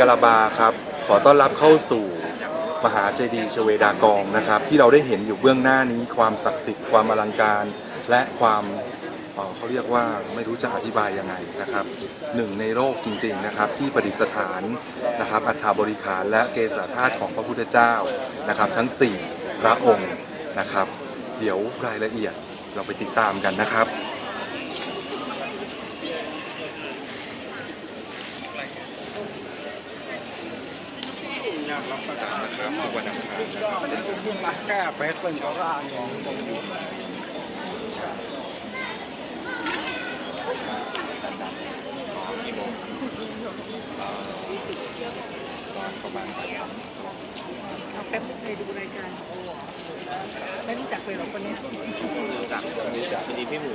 กะลาบาครับ ขอต้อนรับเข้าสู่มหาเจดีย์ชเวดากองนะครับ ที่เราได้เห็นอยู่เบื้องหน้านี้ความศักดิ์สิทธิ์ความอลังการ และความเอ่อเขาเรียกว่าไม่รู้จะอธิบายยังไงนะครับหนึ่งในโลกจริงๆนะครับที่ประดิษฐานนะครับอัฐาบริขารและเกศาธาตุของพระพุทธเจ้านะครับ ทั้ง 4 พระองค์นะครับ เดี๋ยวรายละเอียดเราไปติดตามกันนะครับ นะครับทุกวันอังคารนะครับมาแก้เป็ดเป็นเขาร่างของตรงนี้เราแป๊บเคยดูรายการไม่รู้จักเลยหรอคนเนี้ยจากดีพี่หมู